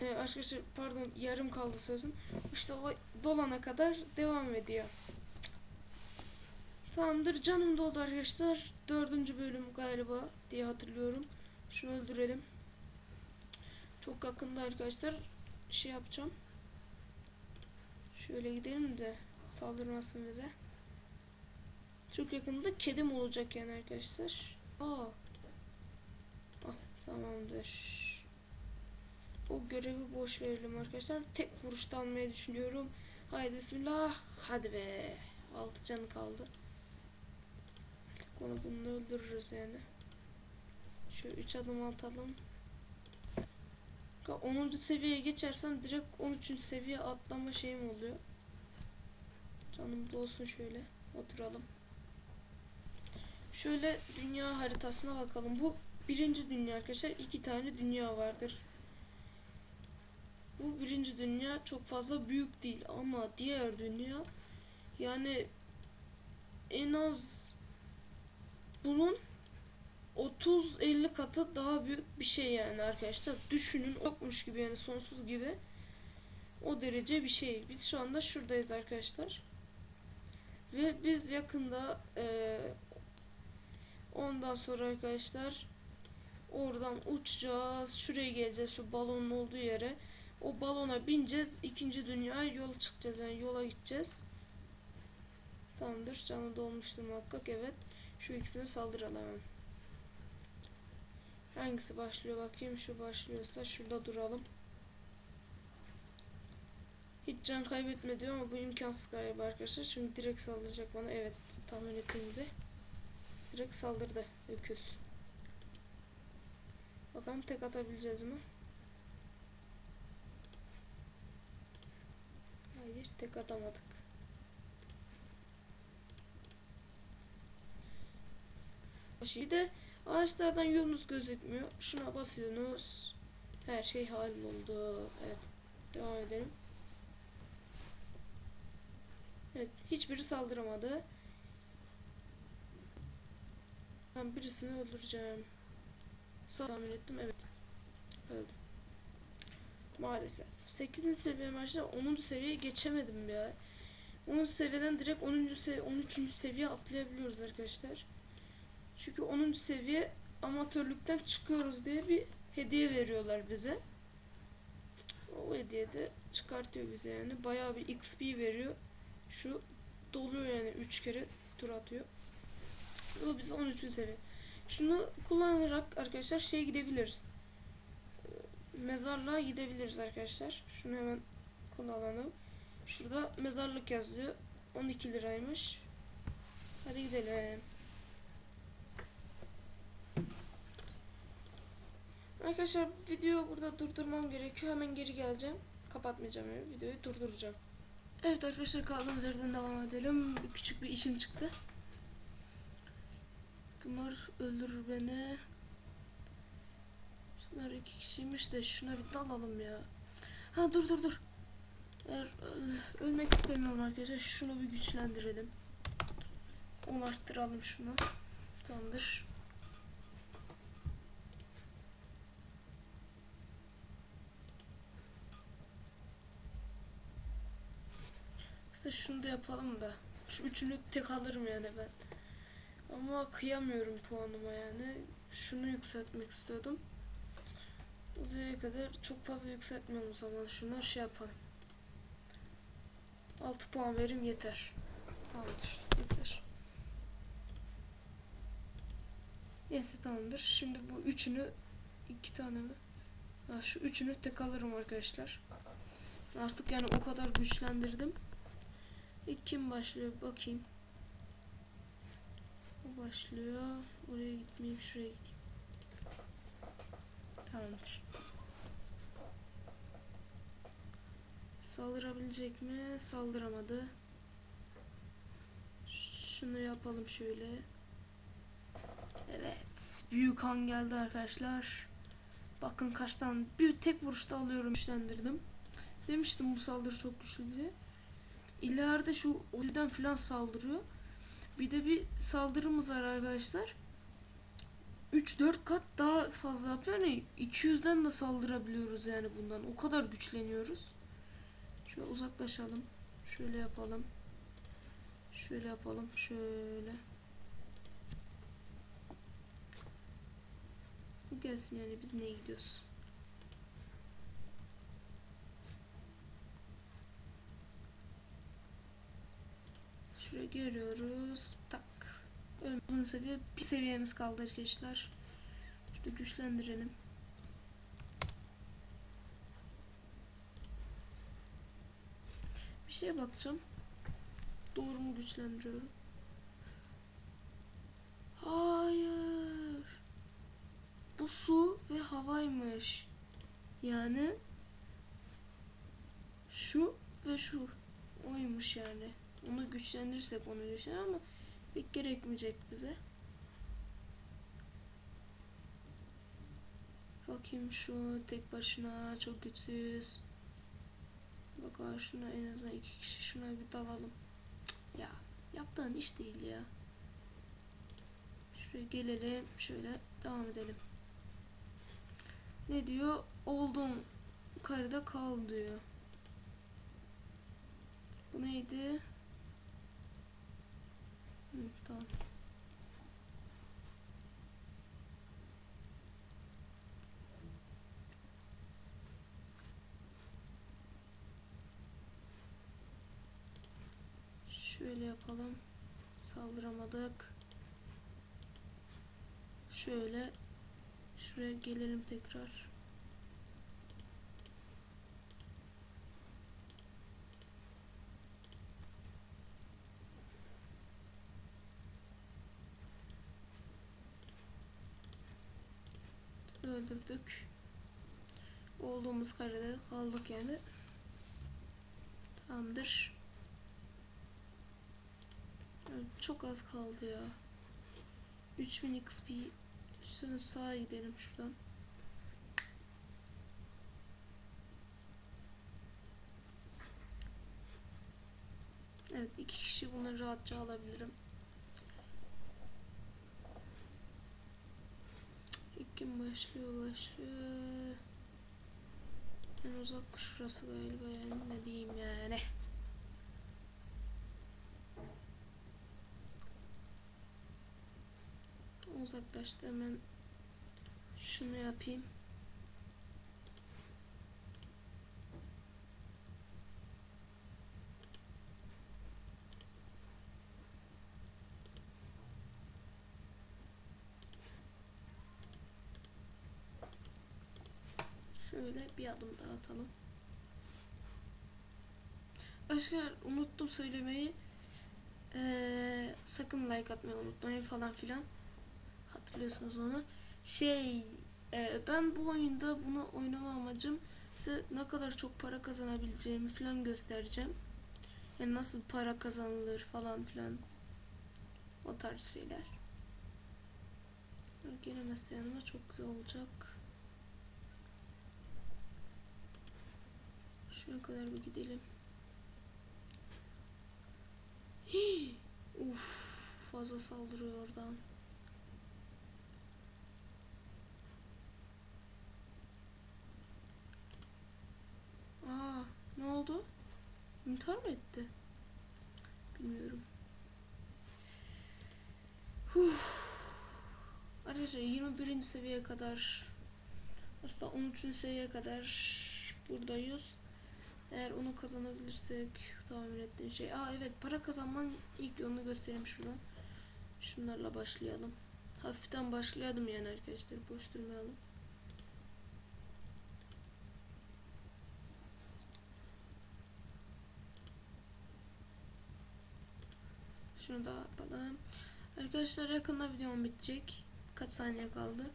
Ee, arkadaşlar pardon yarım kaldı sözüm. İşte o dolana kadar devam ediyor. Tamamdır canım doldu arkadaşlar. Dördüncü bölüm galiba diye hatırlıyorum. Şunu öldürelim. Çok yakında arkadaşlar şey yapacağım. Şöyle gidelim de saldırmasın bize. Çok yakında kedim olacak yani arkadaşlar. Aa. Ah, tamamdır. O görevi boş verelim arkadaşlar. Tek vuruşta almayı düşünüyorum. Haydi bismillah. Hadi be. 6 canı kaldı. Artık onu bunu öldürürüz yani. Şu 3 adım atalım. 10. seviyeye geçersem direkt 13. seviye atlama şeyim oluyor. Canım dolsun şöyle. Oturalım. Şöyle dünya haritasına bakalım. Bu birinci dünya arkadaşlar. iki tane dünya vardır. Bu birinci dünya çok fazla büyük değil ama diğer dünya yani en az bunun 30-50 katı daha büyük bir şey yani arkadaşlar. Düşünün yokmuş gibi yani sonsuz gibi. O derece bir şey. Biz şu anda şuradayız arkadaşlar. Ve biz yakında e, ondan sonra arkadaşlar oradan uçacağız. Şuraya geleceğiz şu balonun olduğu yere. O balona bineceğiz. ikinci dünya yola çıkacağız yani yola gideceğiz. Tamamdır. Canı dolmuştur muhakkak. Evet. Şu ikisini saldıralım hemen. Hangisi başlıyor bakayım. Şu başlıyorsa şurada duralım. Hiç can kaybetme diyor ama bu imkansız galiba arkadaşlar. Çünkü direkt saldıracak bana. Evet. Tahmin ettiğim gibi. Direkt saldırdı. Öküz. Bakalım tek atabileceğiz mi? Hayır tek atamadık. Bir de ağaçlardan yolunuz gözükmüyor. Şuna basıyorsunuz. Her şey halloldu. Evet. Devam edelim. Evet. Hiçbiri saldıramadı. Ben birisini öldüreceğim. Sağ ettim. Evet. Öldü. Maalesef. 8. seviye maçta 10. seviyeye geçemedim ya. 10. seviyeden direkt 10. seviye 13. seviye atlayabiliyoruz arkadaşlar. Çünkü 10. seviye amatörlükten çıkıyoruz diye bir hediye veriyorlar bize. O hediye de çıkartıyor bize yani. Bayağı bir XP veriyor. Şu doluyor yani 3 kere tur atıyor. Bu bize 13. seviye. Şunu kullanarak arkadaşlar şey gidebiliriz mezarlığa gidebiliriz arkadaşlar. Şunu hemen kullanalım. Şurada mezarlık yazıyor. 12 liraymış. Hadi gidelim. Arkadaşlar video burada durdurmam gerekiyor. Hemen geri geleceğim. Kapatmayacağım yani. Videoyu durduracağım. Evet arkadaşlar kaldığımız yerden devam edelim. Küçük bir işim çıktı. Bunlar öldürür beni. Bunlar iki kişiymiş de şuna bir dalalım ya. Ha dur dur dur. Eğer öl- ölmek istemiyorum arkadaşlar. Şunu bir güçlendirelim. Onu arttıralım şunu. Tamamdır. İşte şunu da yapalım da. Şu üçünü tek alırım yani ben. Ama kıyamıyorum puanıma yani. Şunu yükseltmek istiyordum. Uzaya kadar çok fazla yükseltmiyorum o zaman. Şunlar şey yapalım. 6 puan verim yeter. Tamamdır. Yeter. Neyse tamamdır. Şimdi bu üçünü iki tane mi? Ha, şu üçünü tek alırım arkadaşlar. Artık yani o kadar güçlendirdim. İlk kim başlıyor bakayım. O başlıyor. Oraya gitmeyeyim şuraya gideyim. Tamamdır. Saldırabilecek mi? Saldıramadı. Şunu yapalım şöyle. Evet. Büyük han geldi arkadaşlar. Bakın kaç tane. Bir tek vuruşta alıyorum. Güçlendirdim. Demiştim bu saldırı çok güçlü diye. İleride şu uliden falan saldırıyor. Bir de bir saldırımız var arkadaşlar. 3-4 kat daha fazla yapıyor. Yani 200'den de saldırabiliyoruz yani bundan. O kadar güçleniyoruz. Şöyle uzaklaşalım. Şöyle yapalım. Şöyle yapalım. Şöyle. Bu gelsin yani biz neye gidiyoruz? Şuraya görüyoruz. Tak. Uzun seviye bir seviyemiz kaldı arkadaşlar. Şurada güçlendirelim. Bir şeye bakacağım. Doğru mu güçlendiriyorum? Hayır. Bu su ve havaymış. Yani şu ve şu oymuş yani. Onu güçlendirirsek onu güçlenir ama pek gerekmeyecek bize. Bakayım şu tek başına çok güçsüz. Bak şuna en azından iki kişi şuna bir dalalım. Cık, Ya yaptığın iş değil ya. Şuraya gelelim şöyle devam edelim. Ne diyor? Oldum karede kal diyor. Bu neydi? Şöyle yapalım. Saldıramadık. Şöyle şuraya gelelim tekrar. Öldürdük. Olduğumuz karede kaldık yani. Tamamdır. Evet, Çok az kaldı ya. 3000 XP. Şöyle sağa gidelim şuradan. Evet iki kişi bunları rahatça alabilirim. Gün başlıyor başlıyor. En uzak şurası galiba yani ne diyeyim yani. Uzaklaştı hemen şunu yapayım. Şöyle bir adım daha atalım. Arkadaşlar unuttum söylemeyi. Ee, sakın like atmayı unutmayın falan filan. Hatırlıyorsunuz onu. Şey e, ben bu oyunda bunu oynama amacım size ne kadar çok para kazanabileceğimi falan göstereceğim. Yani nasıl para kazanılır falan filan. O tarz şeyler. Gelemezse yanıma çok güzel olacak. Şuna kadar bir gidelim. Uf, fazla saldırıyor oradan. Aa, ne oldu? İntihar mı etti? Bilmiyorum. Huh. Arkadaşlar 21. seviyeye kadar aslında 13. seviyeye kadar buradayız. Eğer onu kazanabilirsek tahmin ettiğim şey. Aa evet para kazanmanın ilk yolunu göstereyim şuradan. Şunlarla başlayalım. Hafiften başlayalım yani arkadaşlar. Boş durmayalım. Şunu da yapalım. Arkadaşlar yakında videom bitecek. Kaç saniye kaldı?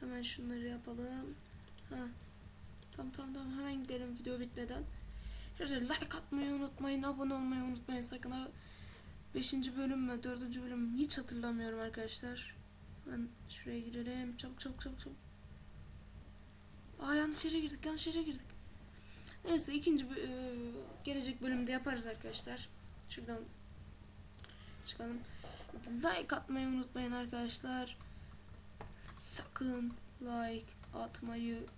Hemen şunları yapalım. Ha. Tamam tamam tamam hemen gidelim video bitmeden. Like atmayı unutmayın, abone olmayı unutmayın sakın ha. 5. bölüm mü 4. bölüm mü hiç hatırlamıyorum arkadaşlar. Ben şuraya girelim. Çabuk çabuk çabuk çabuk. Aa yanlış yere girdik yanlış yere girdik. Neyse ikinci gelecek bölümde yaparız arkadaşlar. Şuradan çıkalım. Like atmayı unutmayın arkadaşlar. sakın like atmayı unutmayın.